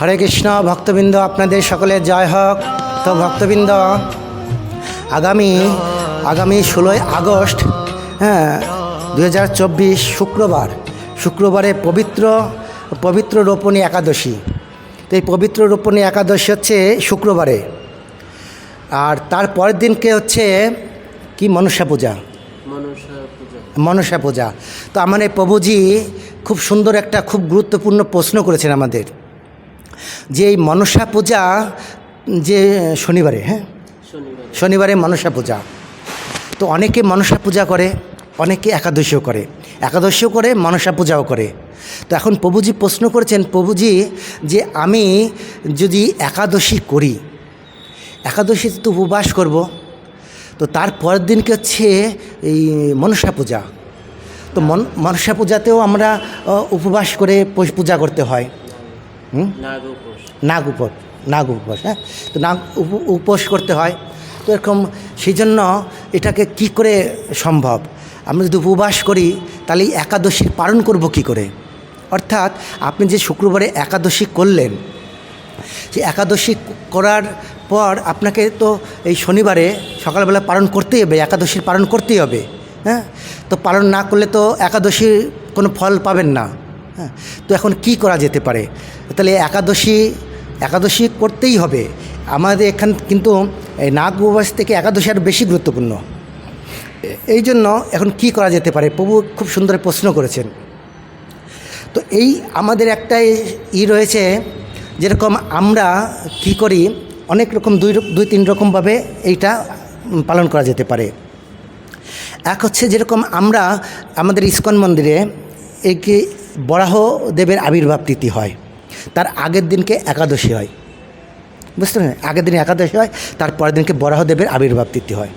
হরে কৃষ্ণ, ভক্তবৃন্দ, আপনাদের সকলের জয় হোক। তো ভক্তবৃন্দ, আগামী আগামী ষোলোই আগস্ট হ্যাঁ দু হাজার চব্বিশ শুক্রবার, শুক্রবারে পবিত্র পবিত্র রোপণী একাদশী। তো এই পবিত্র রোপণী একাদশী হচ্ছে শুক্রবারে। আর তার পরের দিনকে হচ্ছে কি? মনসা পূজা। মনসা পূজা। তো আমার এই প্রভুজি খুব সুন্দর একটা, খুব গুরুত্বপূর্ণ প্রশ্ন করেছেন আমাদের। যে এই মনসা পূজা যে শনিবারে হ্যাঁ? শনিবারে। মনসা পূজা। তো অনেকে মনসা পূজা করে অনেকে একাদশীও করে। একাদশীও করে মনসা পূজাও করে। তো এখন প্রভুজি প্রশ্ন করেছেন প্রভুজি যে আমি যদি একাদশী করি একাদশীতে তো উপবাস করব তো তার পরের দিনকে হচ্ছে এই মনসা পূজা। তো মন মনসা পূজাতেও আমরা উপবাস করে পূজা করতে হয়। নাগ উপোস নাগ উপবাস হ্যাঁ? তো নাগ উপ- উপোস করতে হয়। তো এরকম সেই জন্য এটাকে কি করে সম্ভব? আমরা যদি উপবাস করি তাহলে এই একাদশীর পালন করব কি করে? অর্থাৎ আপনি যে শুক্রবারে একাদশী করলেন যে একাদশী করার পর আপনাকে তো এই শনিবারে সকালবেলা পালন করতেই হবে একাদশীর পালন করতেই হবে হ্যাঁ? তো পালন না করলে তো একাদশীর কোনো ফল পাবেন না। হ্যাঁ তো এখন কি করা যেতে পারে? তাহলে একাদশী একাদশী করতেই হবে। আমাদের এখান কিন্তু এই নাগ উপবাস থেকে একাদশী আরও বেশি গুরুত্বপূর্ণ। এই জন্য এখন কি করা যেতে পারে? প্রভু খুব সুন্দর প্রশ্ন করেছেন। তো এই আমাদের একটা ই রয়েছে, যেরকম আমরা কি করি, অনেক রকম দুই দুই তিন রকমভাবে এইটা পালন করা যেতে পারে। এক হচ্ছে যেরকম আমরা আমাদের ইস্কন মন্দিরে একে বরাহ দেবের আবির্ভাব তিথি হয়। তার আগের দিনকে একাদশী হয়। বুঝতে পারলেন? আগের দিন একাদশী হয়, তার পরের দিনকে বরাহদেবের আবির্ভাব তিথি হয়।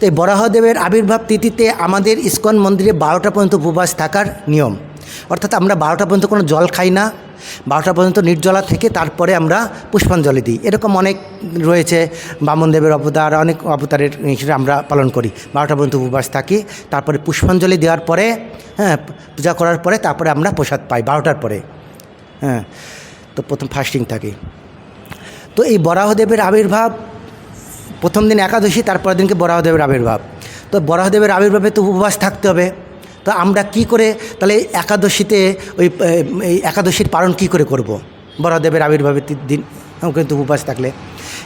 তো এই বরাহদেবের আবির্ভাব তিথিতে আমাদের ইস্কন মন্দিরে বারোটা পর্যন্ত উপবাস থাকার নিয়ম। অর্থাৎ আমরা বারোটা পর্যন্ত কোনো জল খাই না বারোটা পর্যন্ত নির্জলা থেকে তারপরে আমরা পুষ্পাঞ্জলি দিই। এরকম অনেক রয়েছে বামনদেবের অবতার, অনেক অবতারের হিসেবে আমরা পালন করি। বারোটা পর্যন্ত উপবাস থাকি, তারপরে পুষ্পাঞ্জলি দেওয়ার পরে হ্যাঁ পূজা করার পরে তারপরে আমরা প্রসাদ পাই বারোটার পরে। হ্যাঁ তো প্রথম ফাস্টিং থাকি। তো এই বরাহদেবের আবির্ভাব, প্রথম দিন একাদশী, তারপরের দিনকে বরাহদেবের আবির্ভাব। তো বরাহদেবের আবির্ভাবে তো উপবাস থাকতে হবে। তো আমরা কি করে, তাহলে একাদশীতে ওই একাদশীর পালন কি করে করব? বরাদেবের আবির্ভাবের দিন কিন্তু উপবাস থাকলে।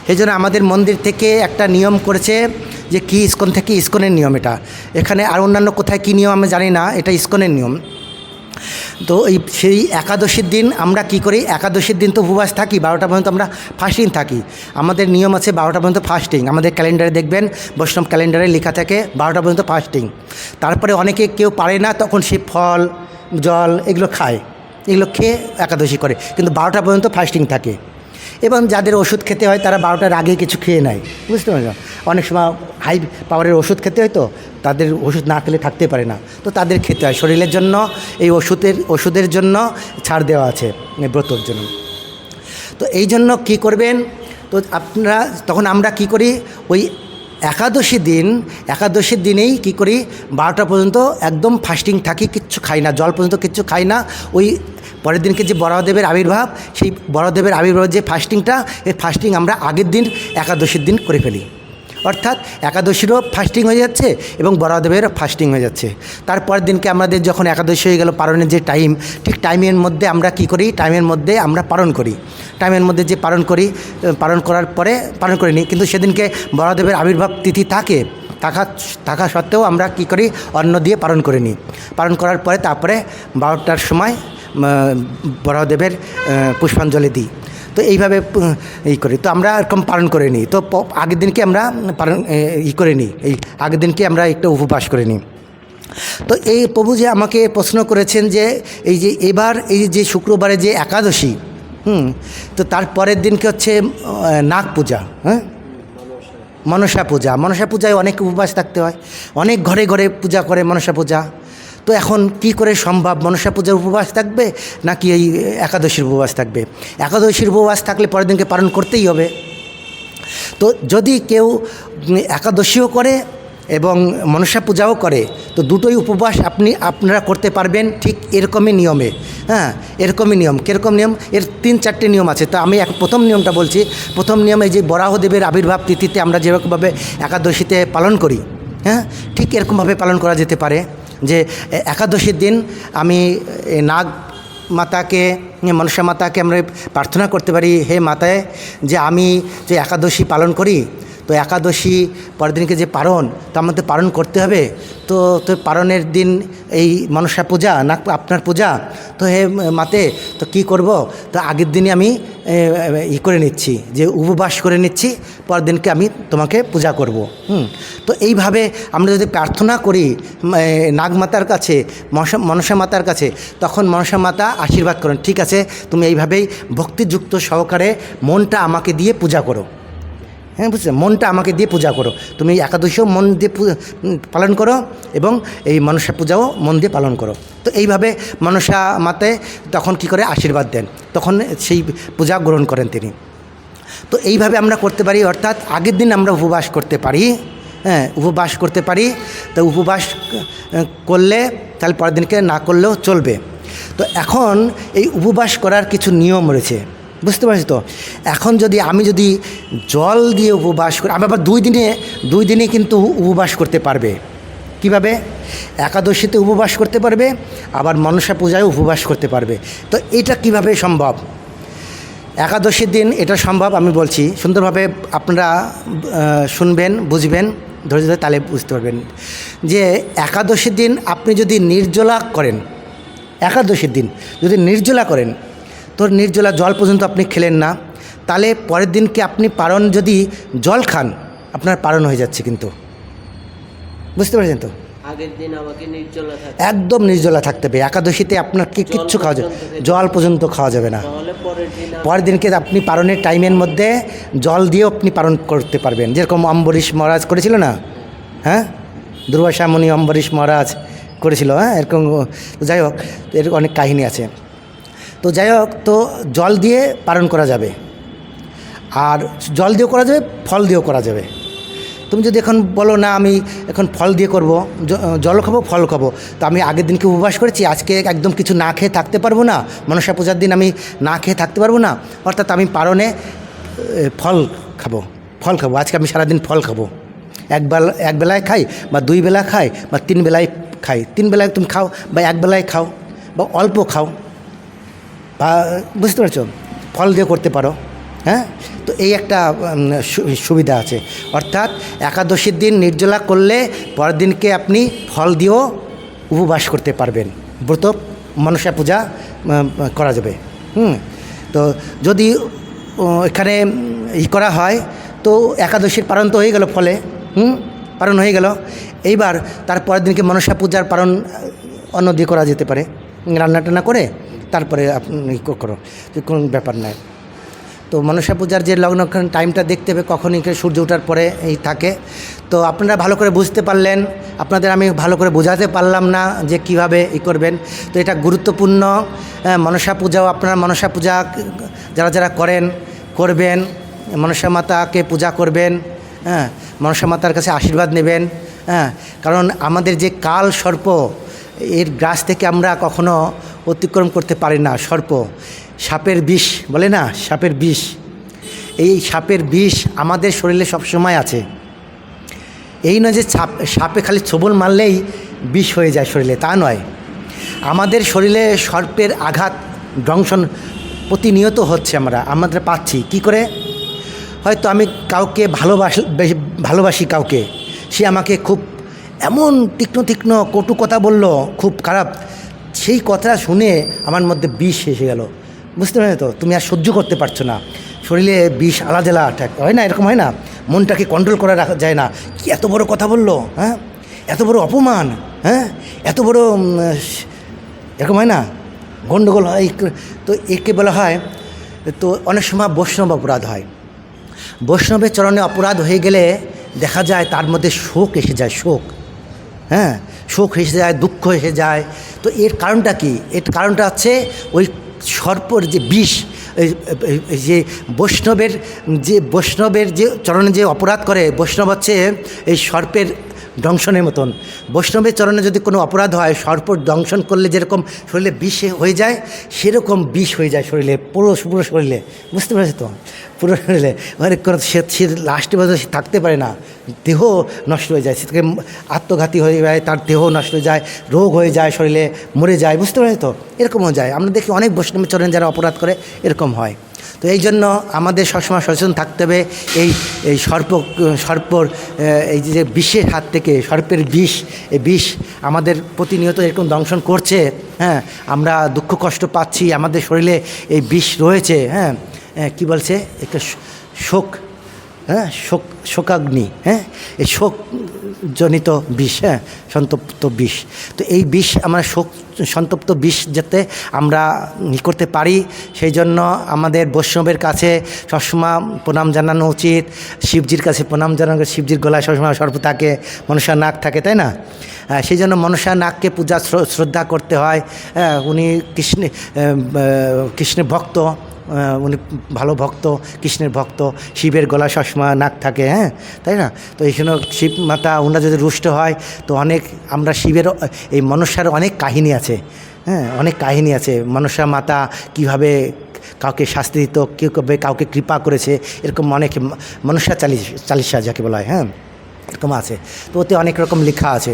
সেই জন্য আমাদের মন্দির থেকে একটা নিয়ম করেছে যে কি ইস্কন থেকে ইস্কনের নিয়ম এটা। এখানে আর অন্যান্য কোথায় কী নিয়ম আমি জানি না, এটা ইস্কনের নিয়ম। তো এই সেই একাদশীর দিন আমরা কি করি? একাদশীর দিন তো উপবাস থাকি, বারোটা পর্যন্ত আমরা ফাস্টিং থাকি। আমাদের নিয়ম আছে বারোটা পর্যন্ত ফাস্টিং আমাদের ক্যালেন্ডারে দেখবেন, বৈষ্ণব ক্যালেন্ডারে লেখা থাকে বারোটা পর্যন্ত ফাস্টিং তারপরে অনেকে কেউ পারে না, তখন সে ফল, জল এগুলো খায়। এগুলো খেয়ে একাদশী করে। কিন্তু বারোটা পর্যন্ত ফাস্টিং থাকে। এবং যাদের ওষুধ খেতে হয় তারা বারোটার আগে কিছু খেয়ে নেয়। বুঝতে পারছ অনেক সময় হাই পাওয়ারের ওষুধ খেতে হয় তো, তাদের ওষুধ না খেলে থাকতে পারে না। তো তাদের খেতে হয়। শরীরের জন্য, এই ওষুধের ওষুধের জন্য ছাড় দেওয়া আছে ব্রতর জন্য। তো এই জন্য কী করবেন? তো আপনারা, তখন আমরা কি করি? ওই একাদশী দিন, একাদশীর দিনেই কি করি? বারোটা পর্যন্ত একদম ফাস্টিং থাকি, কিচ্ছু খাই না, জল পর্যন্ত কিচ্ছু খাই না। ওই পরের দিনকে যে বড়দেবের আবির্ভাব, সেই বড়দেবের আবির্ভাবের যে ফাস্টিংটা এই ফাস্টিং আমরা আগের দিন, একাদশীর দিন করে ফেলি। অর্থাৎ একাদশীরও ফাস্টিং হয়ে যাচ্ছে এবং বড়দেবেরও ফাস্টিং হয়ে যাচ্ছে। তারপরের দিনকে আমাদের যখন একাদশী হয়ে গেল পালনের যে টাইম ঠিক টাইমের মধ্যে আমরা কি করি? টাইমের মধ্যে আমরা পালন করি। টাইমের মধ্যে যে পালন করি পালন করার পরে পালন করে নিই কিন্তু সেদিনকে বড়দেবের আবির্ভাব তিথি থাকে, থাকা থাকা সত্ত্বেও আমরা কি করি? অন্ন দিয়ে পালন করে নিই পালন করার পরে তারপরে বারোটার সময় বড়দেবের পুষ্পাঞ্জলি দিই। তো এইভাবে ই করি। তো আমরা এরকম পালন করে নিই। তো আগের দিনকে আমরা পালন ই করে নিই। এই আগের দিনকে আমরা একটু উপবাস করে নিই। তো এই প্রভু যে আমাকে প্রশ্ন করেছেন যে, এই যে এবার, এই যে শুক্রবারে যে একাদশী, হুম, তো তার পরের দিনকে হচ্ছে নাগ পূজা হ্যাঁ? মনসা পূজা। মনসা পূজায় অনেক উপবাস থাকতে হয়। অনেক ঘরে ঘরে পূজা করে মনসা পূজা। তো এখন কি করে সম্ভব? মনসা পূজার উপবাস থাকবে নাকি এই একাদশীর উপবাস থাকবে? একাদশীর উপবাস থাকলে পরের দিনকে পালন করতেই হবে। তো যদি কেউ একাদশীও করে এবং মনসা পূজাও করে, তো দুটোই উপবাস আপনি, আপনারা করতে পারবেন ঠিক এরকমই নিয়মে। হ্যাঁ এরকমই নিয়ম। কীরকম নিয়ম? এর তিন চারটে নিয়ম আছে। তো আমি এক, প্রথম নিয়মটা বলছি। প্রথম নিয়ম এই যে বরাহদেবের আবির্ভাব তিথিতে আমরা যেরকমভাবে একাদশীতে পালন করি। হ্যাঁ ঠিক এরকমভাবে পালন করা যেতে পারে। যে একাদশীর দিন আমি নাগ মাতাকে মনসা মাতাকে আমরা প্রার্থনা করতে পারি, হে মাতায়, যে আমি যে একাদশী পালন করি, তো একাদশী পরের দিনকে যে পারণ, তার মধ্যে পালন করতে হবে। তো তো পারণের দিন এই মনসা পূজা না আপনার পূজা, তো হে মাতে, তো কি করব? তো আগের দিনে আমি ই করে নিচ্ছি, যে উপবাস করে নিচ্ছি, পরের দিনকে আমি তোমাকে পূজা করব, হুম। তো এইভাবে আমরা যদি প্রার্থনা করি নাগমাতার কাছে মনসা মাতার কাছে, তখন মনসা মাতা আশীর্বাদ করেন, ঠিক আছে? তুমি এইভাবেই ভক্তিযুক্ত সহকারে মনটা আমাকে দিয়ে পূজা করো। হ্যাঁ বুঝছ। মনটা আমাকে দিয়ে পূজা করো। তুমি একাদশীও মন দিয়ে পালন করো এবং এই মনসা পূজাও মন দিয়ে পালন করো। তো এইভাবে মনসা মাতে তখন কি করে? আশীর্বাদ দেন। তখন সেই পূজা গ্রহণ করেন তিনি। তো এইভাবে আমরা করতে পারি, অর্থাৎ আগের দিন আমরা উপবাস করতে পারি। হ্যাঁ উপবাস করতে পারি। তো উপবাস করলে তাহলে পরের দিনকে না করলেও চলবে। তো এখন এই উপবাস করার কিছু নিয়ম রয়েছে। বুঝতে পারছি তো? এখন যদি আমি যদি জল দিয়ে উপবাস করি, আমি আবার দুই দিনে দুই দিনে কিন্তু উপবাস করতে পারবে। কীভাবে? একাদশীতে উপবাস করতে পারবে, আবার মনসা পূজায় উপবাস করতে পারবে। তো এটা কীভাবে সম্ভব? একাদশীর দিন এটা সম্ভব, আমি বলছি। সুন্দরভাবে আপনারা শুনবেন, বুঝবেন, ধৈর্য ধরে তাহলে বুঝতে পারবেন। যে একাদশীর দিন আপনি যদি নির্জলা করেন, একাদশীর দিন যদি নির্জলা করেন তো নির্জলা জল পর্যন্ত আপনি খেলেন না। তাহলে পরের দিনকে আপনি পারণ যদি জল খান আপনার পারণ হয়ে যাচ্ছে কিন্তু। বুঝতে পারছেন তো? আগের দিন আমাকে নির্জলা থাকে একদম নির্জলা থাকতে হবে। একাদশীতে আপনার কি কিচ্ছু খাওয়া যাবে জল পর্যন্ত খাওয়া যাবে না। পরের দিনকে আপনি পারণের টাইমের মধ্যে জল দিয়েও আপনি পালন করতে পারবেন। যেরকম অম্বরীশ মহারাজ করেছিল না? হ্যাঁ? দুর্বাসা মুনি অম্বরীশ মহারাজ করেছিল হ্যাঁ? এরকম যাই হোক এর অনেক কাহিনী আছে। তো যাই হোক, তো জল দিয়ে পালন করা যাবে। আর জল দিয়েও করা যাবে, ফল দিয়েও করা যাবে। তুমি যদি এখন বলো, না, আমি এখন ফল দিয়ে করব জল খাব ফল খাব। তো আমি আগের দিনকে উপবাস করেছি, আজকে একদম কিছু না খেয়ে থাকতে পারব না। মনসা পূজার দিন আমি না খেয়ে থাকতে পারব না। অর্থাৎ আমি পারণে ফল খাব ফল খাব। আজকে আমি সারাদিন ফল খাব। এক বেলা, এক বেলায় খাই বা দুই বেলা খাই বা তিন বেলায় খাই। তিন বেলায় তুমি খাও বা এক বেলায় খাও বা অল্প খাও। বুঝতে পারছ? ফল দিয়ে করতে পারো হ্যাঁ? তো এই একটা সুবিধা আছে। অর্থাৎ একাদশীর দিন নির্জলা করলে পরের দিনকে আপনি ফল দিয়েও উপবাস করতে পারবেন। ব্রত, মনসা পূজা করা যাবে। হুম? তো যদি এখানে ই করা হয়, তো একাদশীর পালন তো হয়ে গেল ফলে। হুম? পালন হয়ে গেল। এইবার তার পরের দিনকে মনসা পূজার পালন, অন্য দিয়ে করা যেতে পারে। রান্না টান্না করে তারপরে আপনি করো কোনো ব্যাপার নয় তো মনসা পূজার যে লগ্নক্ষণ টাইমটা দেখতে হবে, কখনই সূর্য ওঠার পরে এই থাকে। তো আপনারা ভালো করে বুঝতে পারলেন, আপনাদের আমি ভালো করে বোঝাতে পারলাম না যে কীভাবে ই করবেন। তো এটা গুরুত্বপূর্ণ মনসা পূজাও আপনারা মনসা পূজা যারা যারা করেন, করবেন। মনসা মাতাকে পূজা করবেন হ্যাঁ মনসা মাতার কাছে আশীর্বাদ নেবেন হ্যাঁ। কারণ আমাদের যে কাল সর্প, এর গ্রাস থেকে আমরা কখনো অতিক্রম করতে পারে না, সর্প। সাপের বিষ, বলে না? সাপের বিষ। এই সাপের বিষ আমাদের শরীরে সবসময় আছে। এই নয় যে সাপ সাপে খালি ছবল মারলেই বিষ হয়ে যায় শরীরে, তা নয়। আমাদের শরীরে সর্পের আঘাত, দংশন প্রতিনিয়ত হচ্ছে আমরা আমাদের পাচ্ছি। কি করে? হয়তো আমি কাউকে ভালোবাস ভালোবাসি কাউকে। সে আমাকে খুব এমন তীক্ষ্ণ তীক্ষ্ণ, কটু কথা বলল, খুব খারাপ। সেই কথা শুনে আমার মধ্যে বিষ এসে গেল। বুঝতে পারলে তো? তুমি আর সহ্য করতে পারছ না। শরীরে বিষ আলাদা ঠেক হয় না? এরকম হয় না? মনটাকে কন্ট্রোল করা রাখা যায় না। কি এত বড় কথা বলল? হ্যাঁ? এত বড় অপমান? হ্যাঁ? এত বড় এরকম হয় না? গণ্ডগোল হয় তো একে বলা হয়, তো অনেক সময় বৈষ্ণব অপরাধ হয়। বৈষ্ণবের চরণে অপরাধ হয়ে গেলে দেখা যায় তার মধ্যে শোক এসে যায়, শোক। হ্যাঁ? শোক এসে যায়, দুঃখ এসে যায়। তো এর কারণটা কি? এর কারণটা হচ্ছে ওই সর্পর যে বিষ যে বৈষ্ণবের যে বৈষ্ণবের যে চরণে যে অপরাধ করে, বৈষ্ণব হচ্ছে এই সর্পের দংশনের মতন। বৈষ্ণবের চরণে যদি কোনো অপরাধ হয়, সর্প দংশন করলে যেরকম শরীরে বিষ হয়ে যায়, সেরকম বিষ হয়ে যায় শরীরে, পুরো পুরো শরীরে। বুঝতে পেরেছি তো? পুরো শরীরে। মানে কোনো সে সে লাস্টে বাজে সে থাকতে পারে না। দেহ নষ্ট হয়ে যায় সে থেকে আত্মঘাতী হয়ে যায়, তার দেহ নষ্ট হয়ে যায়, রোগ হয়ে যায় শরীরে, মরে যায়, বুঝতে পারছি তো? এরকমও যায়। আমরা দেখি অনেক বৈষ্ণবের চরণে যারা অপরাধ করে, এরকম হয়। তো এই জন্য আমাদের সবসময় সচেতন থাকতে হবে। এই এই সর্প সর্পর এই যে বিষের হাত থেকে সর্পের বিষ এই বিষ আমাদের প্রতিনিয়ত এরকম দংশন করছে হ্যাঁ? আমরা দুঃখ কষ্ট পাচ্ছি আমাদের শরীরে এই বিষ রয়েছে হ্যাঁ? হ্যাঁ, কি বলছে? একটা শোক হ্যাঁ শোক শোকাগ্নি হ্যাঁ এই শোক জনিত বিষ হ্যাঁ সন্তপ্ত বিষ। তো এই বিষ আমরা শোক সন্তপ্ত বিষ যাতে আমরা করতে পারি সেই জন্য আমাদের বৈষ্ণবের কাছে সবসময় প্রণাম জানানো উচিত। শিবজির কাছে প্রণাম জানানো শিবজির গলায় সবসময় সর্প থাকে মনসা নাক থাকে তাই না? হ্যাঁ, সেই জন্য মনসা নাককে পূজা শ্রদ্ধা করতে হয়। হ্যাঁ, উনি কৃষ্ণ কৃষ্ণের ভক্ত। উনি ভালো ভক্ত, কৃষ্ণের ভক্ত, শিবের গলা সবসময় নাক থাকে হ্যাঁ? তাই না? তো এইখানে শিব মাতা ওনারা যদি রুষ্ট হয়, তো অনেক আমরা শিবের, এই মনসার অনেক কাহিনী আছে হ্যাঁ? অনেক কাহিনী আছে। মনসা মাতা কীভাবে কাউকে শাস্তি দিত কেউ কবে কাউকে কৃপা করেছে, এরকম অনেক মনসা চালিশ, চালিশা যাকে বলা হয় হ্যাঁ? এরকম আছে। তো ওতে অনেক রকম লেখা আছে।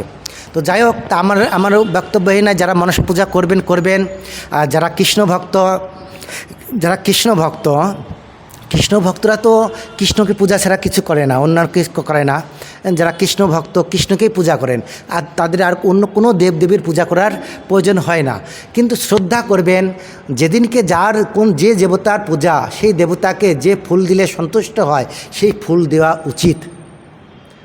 তো যাই হোক আমার, আমারও বক্তব্য এই না যারা মনসা পূজা করবেন করবেন। আর যারা কৃষ্ণ ভক্ত যারা কৃষ্ণ ভক্ত, কৃষ্ণ ভক্তরা তো কৃষ্ণকে পূজা ছাড়া কিছু করে না, অন্য কিছু করে না। যারা কৃষ্ণ ভক্ত, কৃষ্ণকেই পূজা করেন। আর তাদের আর অন্য কোনো দেবদেবীর পূজা করার প্রয়োজন হয় না। কিন্তু শ্রদ্ধা করবেন, যেদিনকে যার কোন যে দেবতার পূজা, সেই দেবতাকে যে ফুল দিলে সন্তুষ্ট হয়, সেই ফুল দেওয়া উচিত।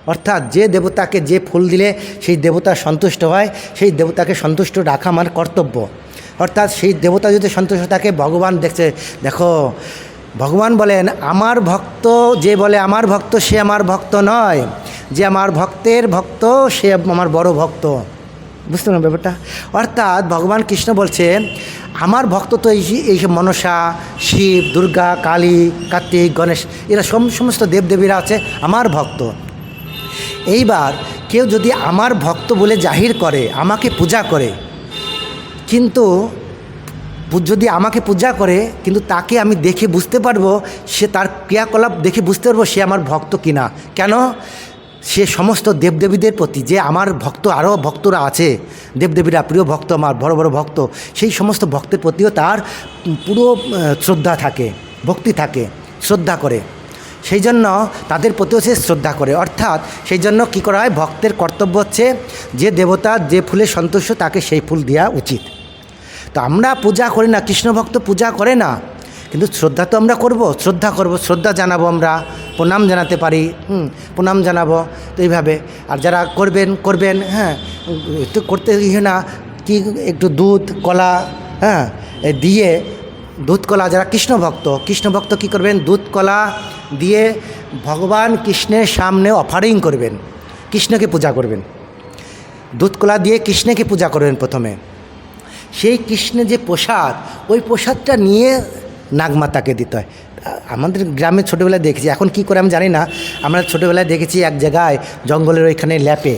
অর্থাৎ যে দেবতাকে যে ফুল দিলে সেই দেবতা সন্তুষ্ট হয়, সেই দেবতাকে সন্তুষ্ট রাখা আমার কর্তব্য। অর্থাৎ সেই দেবতা যদি সন্তুষ্ট থাকে, ভগবান দেখছে, দেখো, ভগবান বলেন, আমার ভক্ত যে বলে আমার ভক্ত, সে আমার ভক্ত নয়। যে আমার ভক্তের ভক্ত, সে আমার বড় ভক্ত। বুঝতে পারলেন ব্যাপারটা? অর্থাৎ ভগবান কৃষ্ণ বলছেন, আমার ভক্ত তো এই এইসব মনসা, শিব, দুর্গা, কালী, কার্তিক, গণেশ, এরা সম- সমস্ত দেবদেবীরা আছে, আমার ভক্ত। এইবার কেউ যদি আমার ভক্ত বলে জাহির করে, আমাকে পূজা করে কিন্তু যদি আমাকে পূজা করে, কিন্তু তাকে আমি দেখে বুঝতে পারব, সে তার ক্রিয়াকলাপ দেখে বুঝতে পারব সে আমার ভক্ত কিনা। কেন? সে সমস্ত দেবদেবীদের প্রতি যে আমার ভক্ত, আরও ভক্তরা আছে, দেবদেবীরা, প্রিয় ভক্ত আমার, বড় বড় ভক্ত, সেই সমস্ত ভক্তের প্রতিও তার পুরো শ্রদ্ধা থাকে, ভক্তি থাকে, শ্রদ্ধা করে। সেই জন্য তাদের প্রতিও সে শ্রদ্ধা করে। অর্থাৎ সেই জন্য কী করা হয়? ভক্তের কর্তব্য হচ্ছে যে দেবতা যে ফুলে সন্তুষ্ট, তাকে সেই ফুল দেওয়া উচিত। তো আমরা পূজা করি না, কৃষ্ণ ভক্ত পূজা করে না। কিন্তু শ্রদ্ধা তো আমরা করব, শ্রদ্ধা করব, শ্রদ্ধা জানাব আমরা, প্রণাম জানাতে পারি, হুম, প্রণাম জানাব, তো এইভাবে। আর যারা করবেন করবেন হ্যাঁ একটু করতে গিয়ে না, কি একটু দুধ, কলা হ্যাঁ দিয়ে দুধ, কলা, যারা কৃষ্ণ ভক্ত কৃষ্ণ ভক্ত কী করবেন? দুধ, কলা দিয়ে ভগবান কৃষ্ণের সামনে অফারিং করবেন, কৃষ্ণকে পূজা করবেন। দুধ, কলা দিয়ে কৃষ্ণকে পূজা করবেন প্রথমে। সেই কৃষ্ণের যে প্রসাদ, ওই প্রসাদটা নিয়ে নাগমাতাকে দিতে হয়। আমাদের গ্রামে ছোটোবেলায় দেখেছি, এখন কি করে আমি জানি না। আমরা ছোটোবেলায় দেখেছি এক জায়গায় জঙ্গলের ওইখানে ল্যাপে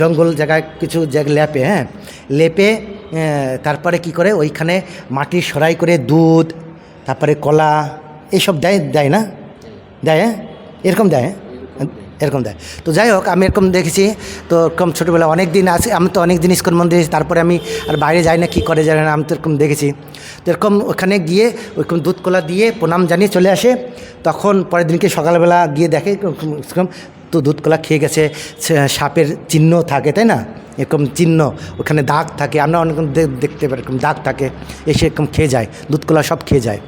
জঙ্গল জায়গায় কিছু জায়গায় ল্যাপে হ্যাঁ? লেপে তারপরে কি করে ওইখানে মাটি সরাই করে দুধ, তারপরে কলা এইসব দেয় দেয় না? দেয় হ্যাঁ? এরকম দেয় হ্যাঁ? এরকম দেয়। তো যাই হোক, আমি এরকম দেখেছি। তো এরকম ছোটোবেলা অনেক দিন আছে, আমি তো অনেক দিন ইস্কন মন্দিরে তারপরে আমি আর বাইরে যাই না, কী করে যাই না, আমি তো এরকম দেখেছি। তো এরকম ওখানে গিয়ে ওরকম দুধ কলা দিয়ে প্রণাম জানিয়ে চলে আসে। তখন পরের দিনকে সকালবেলা গিয়ে দেখে এরকম তো দুধ কলা খেয়ে গেছে সাপের চিহ্ন থাকে, তাই না? এরকম চিহ্ন, ওখানে দাগ থাকে, আমরা অনেক দেখতে পারি, এরকম দাগ থাকে, এসে এরকম খেয়ে যায় দুধ কলা সব খেয়ে যায়।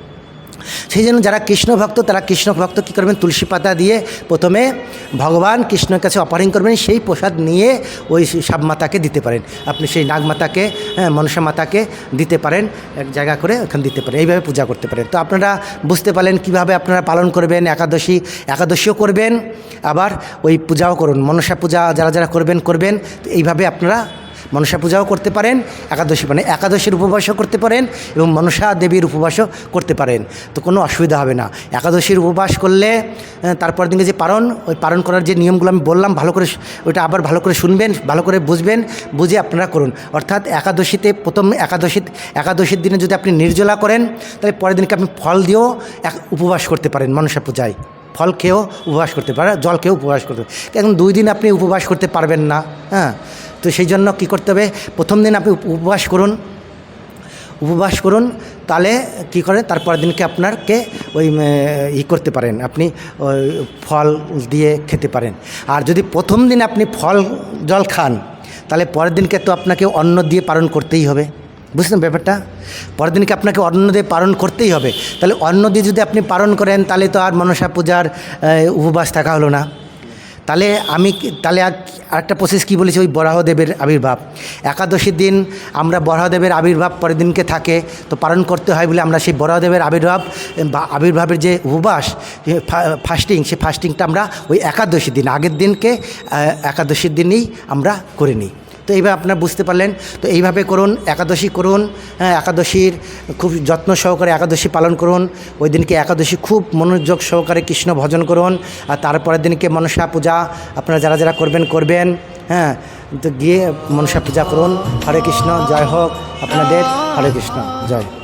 সেই জন্য যারা কৃষ্ণ ভক্ত, তারা কৃষ্ণ ভক্ত কী করবেন? তুলসী পাতা দিয়ে প্রথমে ভগবান কৃষ্ণের কাছে অপারিং করবেন, সেই প্রসাদ নিয়ে ওই সাব মাতাকে দিতে পারেন। আপনি সেই নাগ মাতাকে হ্যাঁ মনসা মাতাকে দিতে পারেন, এক জায়গা করে ওখানে দিতে পারেন। এইভাবে পূজা করতে পারেন। তো আপনারা বুঝতে পারলেন কীভাবে আপনারা পালন করবেন, একাদশী, একাদশীও করবেন, আবার ওই পূজাও করুন। মনসা পূজা যারা যারা করবেন করবেন। তো এইভাবে আপনারা মনসা পূজাও করতে পারেন, একাদশী মানে একাদশীর উপবাসও করতে পারেন এবং মনসা দেবীর উপবাসও করতে পারেন। তো কোনো অসুবিধা হবে না। একাদশীর উপবাস করলে তারপর দিনে যে পালন ওই পালন করার যে নিয়মগুলো আমি বললাম, ভালো করে ওইটা আবার ভালো করে শুনবেন, ভালো করে বুঝবেন, বুঝে আপনারা করুন। অর্থাৎ একাদশীতে প্রথম একাদশী, একাদশীর দিনে যদি আপনি নির্জলা করেন, তাহলে পরের দিনকে আপনি ফল দিয়েও এক, উপবাস করতে পারেন মনসা পূজায়। ফল খেয়েও উপবাস করতে পারে, জল খেয়েও উপবাস করতে পারে। এখন দুই দিন আপনি উপবাস করতে পারবেন না হ্যাঁ। তো সেই জন্য কী করতে হবে? প্রথম দিন আপনি উপবাস করুন। উপবাস করুন, তাহলে কী করে তারপরের দিনকে আপনারকে ওই ই করতে পারেন। আপনি ফল দিয়ে খেতে পারেন। আর যদি প্রথম দিন আপনি ফল, জল খান, তাহলে পরের দিনকে তো আপনাকে অন্ন দিয়ে পালন করতেই হবে। বুঝলেন ব্যাপারটা? পরের দিনকে আপনাকে অন্ন দিয়ে পালন করতেই হবে। তাহলে অন্ন দিয়ে যদি আপনি পালন করেন, তাহলে তো আর মনসা পূজার উপবাস থাকা হলো না। তাহলে আমি তাহলে আরেকটা প্রসেস কী বলেছি? ওই বরাহদেবের আবির্ভাব। একাদশীর দিন আমরা বরাহদেবের আবির্ভাব পরের দিনকে থাকে, তো পালন করতে হয় বলে আমরা সেই বরাহদেবের আবির্ভাব, বা আবির্ভাবের যে উপবাস ফাস্টিং সেই ফাস্টিংটা আমরা ওই একাদশীর দিন, আগের দিনকে একাদশীর দিনই আমরা করে নিই। তো এইভাবে আপনারা বুঝতে পারলেন। তো এইভাবে করুন, একাদশী করুন হ্যাঁ একাদশীর খুব যত্ন সহকারে একাদশী পালন করুন। ওই দিনকে একাদশী খুব মনোযোগ সহকারে কৃষ্ণ ভজন করুন আর তারপরের দিনকে মনসা পূজা আপনারা যারা যারা করবেন করবেন হ্যাঁ তো গিয়ে মনসা পূজা করুন। হরে কৃষ্ণ, জয় হোক আপনাদের। হরে কৃষ্ণ, জয়।